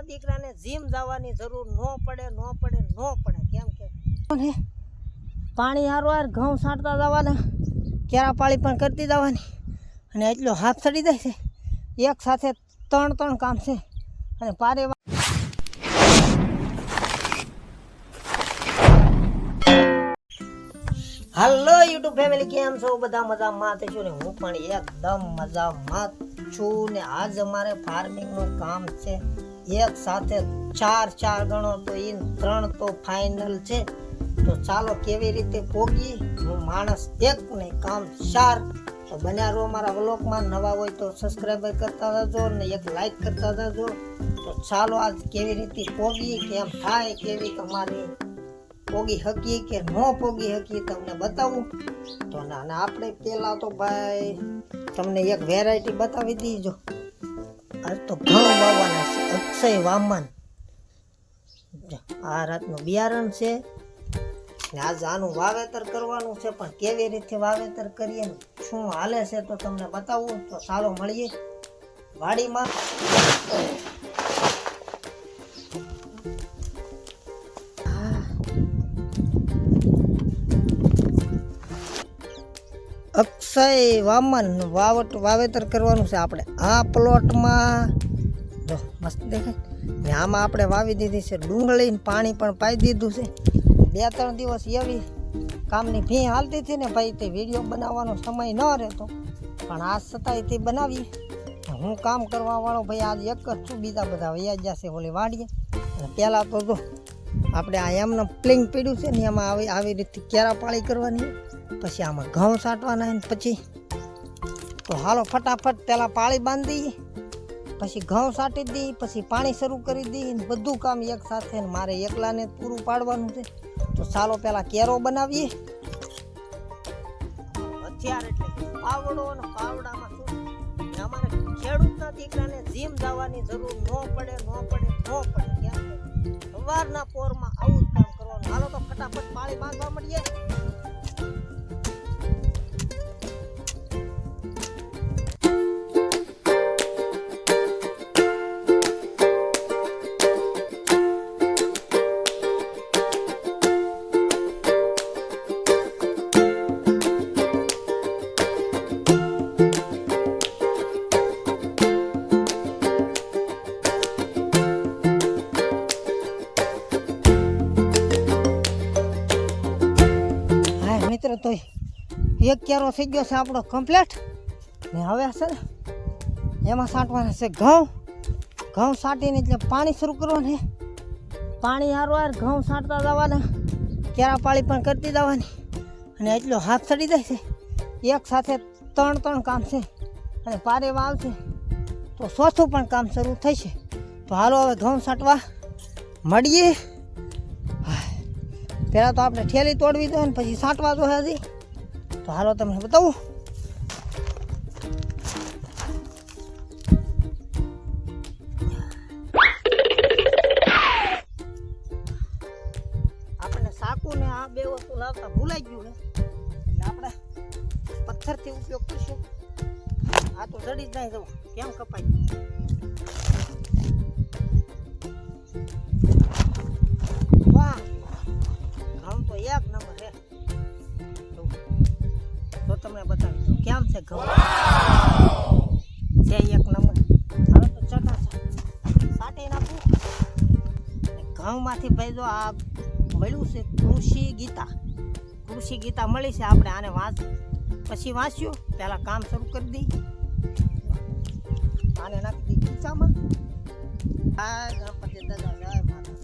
ખેડૂતના દીકરાને જીમ જવાની જરૂર ન પડે ન પડે ન પડે. કેમ કે પાણી હારવાર ઘઉં છાંટતા જવાના કેરા પાળી પણ કરતી જવાની. અને એટલો હાથ ચડી જાય છે. એક સાથે ત્રણ ત્રણ કામ છે. અને પારે હાલો યુટ્યુબ ફેમિલી કેમ છો? બધા મજામાં તે છો ને? હું પણ એકદમ મજામાં છું ને. આજ અમારે ફાર્મિંગનું કામ છે. એક સાથે ચાર ચાર ગણો તો એ ત્રણ તો ફાઇનલ છે. તો ચાલો કેવી રીતે પોગી હું માણસ એક ને કામ ચાર તો બન્યા રહો મારા વ્લોગમાં. નવા હોય તો સબસ્ક્રાઈબ કરતા જજો ને એક લાઈક કરતા જજો. તો ચાલો આજ કેવી રીતે પોગી કેમ થાય, કેવી તમારી પોગી હકી કે ન પોગી હકી તમને બતાવું? તો ના આપણે પહેલાં તો ભાઈ, તમને એક વેરાયટી બતાવી દીજો. આજ તો ઘઉં વાવવાના છે, અક્ષય વામન. આ રાતનું બિયારણ છે. ને આજ આનું વાવેતર કરવાનું છે, પણ કેવી રીતે વાવેતર કરીએ શું હાલે છે તો તમને બતાવું? તો ચાલો મળીએ. વાડીમાં અક્ષય વામન વાવટ વાવેતર કરવાનું છે આપણે. આ પ્લોટમાં જો મસ્ત દેખાય. ને આમાં આપણે વાવી દીધી છે ડુંગળી પાણી પણ પાઈ દીધું છે. બે ત્રણ દિવસ એવી કામની ભી હાલતી હતી ને ભાઈ, તે વીડિયો બનાવવાનો સમય ન રહેતો. પણ આ છતાંય તે બનાવી હું કામ કરવાવાળો ભાઈ, આજ એક જ છું, બીજા બધા વૈયા જશે ઓલી વાડીએ. પહેલાં તો જો આપણે આ એમને પ્લિંગ પીડ્યું છે ને એમાં આવી આવી રીતે કેરા પાળી કરવાની. પછી આમાં ઘઉં સાટવાના ને પછી. તો હાલો ફટાફટ પહેલાં પાળી બાંધી. પછી ઘઉં સાટી દી, પછી પાણી શરૂ કરી દી ને બધું કામ એક સાથે ને મારે એકલાને પૂરું પાડવાનું છે. તો ચાલો પહેલાં કેરો બનાવીએ. હથિયાર એટલે ખેડૂતના દીકરાને જીમ જવાની જરૂર ન પડે ન પડે ન પડે. કેમ કે સવારના પોરમાં આવું જ કામ કરવાનું. હાલો તો ફટાફટ પાણી બાંધવા મળીએ તો એક કેરો થઈ ગયો છે આપણો કમ્પ્લીટ ને હવે છે ને એમાં સાંટવાના છે ઘઉં. ઘઉં સાંટીને એટલે પાણી શરૂ કરવાનું છે. પાણી હારવાર ઘઉં સાંટતા જવાના. કેરા પાળી પણ કરતી જવાની. અને એટલો હાથ ચડી જાય છે. એક સાથે ત્રણ ત્રણ કામ છે. અને પારે આવશે તો ચોથું પણ કામ શરૂ થશે. તો હાલો હવે ઘઉં સાંટવા મળીએ. પહેલાં તો આપણે ઠેલી તોડવી જોઈએ ને પછી સાંટવા જોઈએ હજી. તો હાલો તમને બતાવું. આપણને સાકુ આ બે વસ્તુ લાવતા ભૂલાઈ ગયું છે. આપણે પથ્થરથી ઉપયોગ કરશું. આ તો જડી જ નહીં જવું. કેમ કપાઈ ગયું ઘઉંમાંથી ભાઈ જો આ મળ્યું છે કૃષિ ગીતા. કૃષિ ગીતા મળી છે. આપણે આને વાંચ, પછી વાંચ્યું. પહેલાં કામ શરૂ કરી દઈ. આને નાખી દઈ ખીચામાં. આ ગણપતિ દાદા જય માતા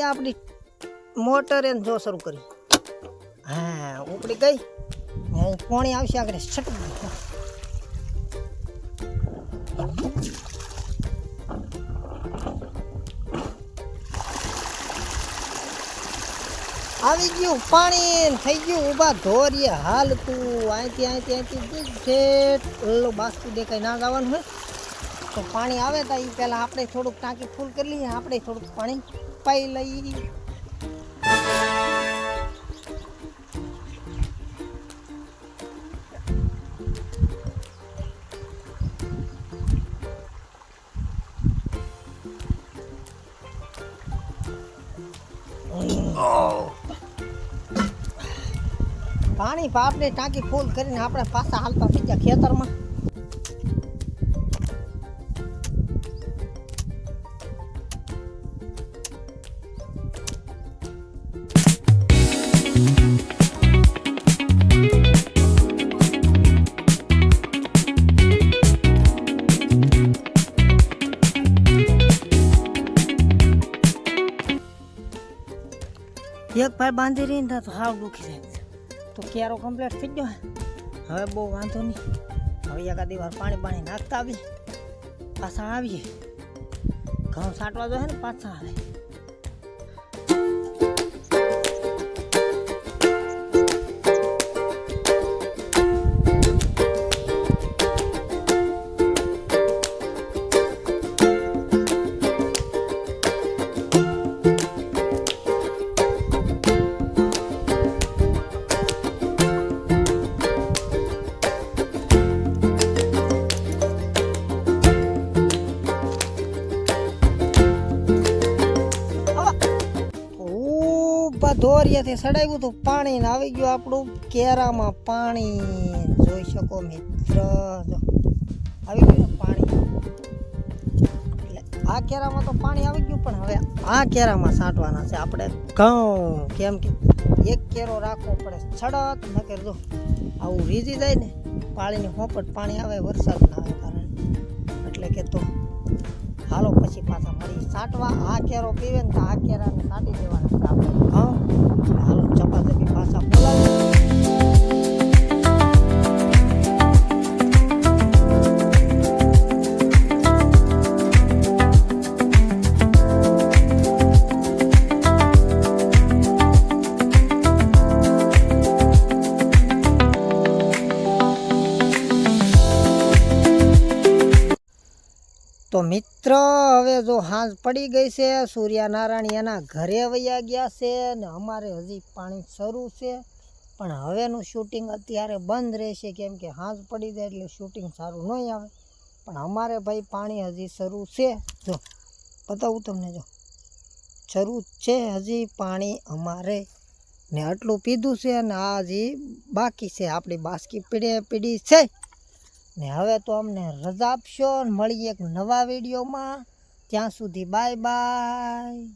એ આપણી મોટર એને જો શરૂ કરી. હા, ઉપડી ગઈ. અહીં આવશે આગળ છટક આવી ગયું પાણી થઈ ગયું ઊભા ધોરીએ હાલ તું અહીંથી અહીંથી અહીંથી ઠેઠ. ઓલો બાસ્તુ દેખાય ના જવાનું હોય. તો પાણી આવે તો એ પહેલાં આપણે થોડુંક ટાંકી ફૂલ કરી લઈએ, આપણે થોડુંક પાણી. પાઈ લઈ. પાણી આપણે ટાંકી ફૂલ કરીને આપણે પાછા હાલતા ગયા ખેતરમાં. એક ભાઈ બાંધી રહીને તો હાવ દુખી જાય તો ક્યારો કમ્પ્લીટ થઈ ગયો હવે બહુ વાંધો નહીં. હવે એકાદી વાર પાણી પાણી નાખતા આવી પાછા આવીએ. ઘઉં સાટવા જોઈએ ને, પાછા આવે. ઊભા ધોરિયાથી સડાવ્યું હતું પાણી ને આવી ગયું આપણું કેરામાં પાણી. જોઈ શકો મિત્ર આવી ગયું પાણી. એટલે આ કેરામાં તો પાણી આવી ગયું, પણ હવે આ કેરામાં છાંટવાના છે આપણે. ઘઉં, કેમ કે એક કેરો રાખવો પડે છડક ન કરજો આવું રીઝી જાય ને પાણીની હોપટ પાણી આવે, વરસાદ ના આવે કારણે. એટલે કે તો હાલો પછી પાછા મળી. સાટવા, આ કેરો પીવે ને તો આ કેરાને સાટી દેવાના હા? ઘઉં હાલો, ચપાતી પાછા બોલાવી. તો મિત્ર, હવે જો હાંજ પડી ગઈ છે, સૂર્યનારાયણ એના ઘરે વયા ગયા છે ને અમારે હજી પાણી શરૂ છે. પણ હવેનું શૂટિંગ અત્યારે બંધ રહેશે, કેમ કે હાંજ પડી જાય એટલે શૂટિંગ સારું નહીં આવે. પણ અમારે ભાઈ પાણી હજી શરૂ છે. જો, બતાવું તમને જો. શરૂ છે હજી પાણી અમારે ને આટલું પીધું છે અને આ હજી બાકી છે. આપણી બાસ્કી પીડે પીડી છે. ને હવે તો અમને રજા આપશો મળીએ એક નવા વિડીયોમાં. ત્યાં સુધી બાય બાય.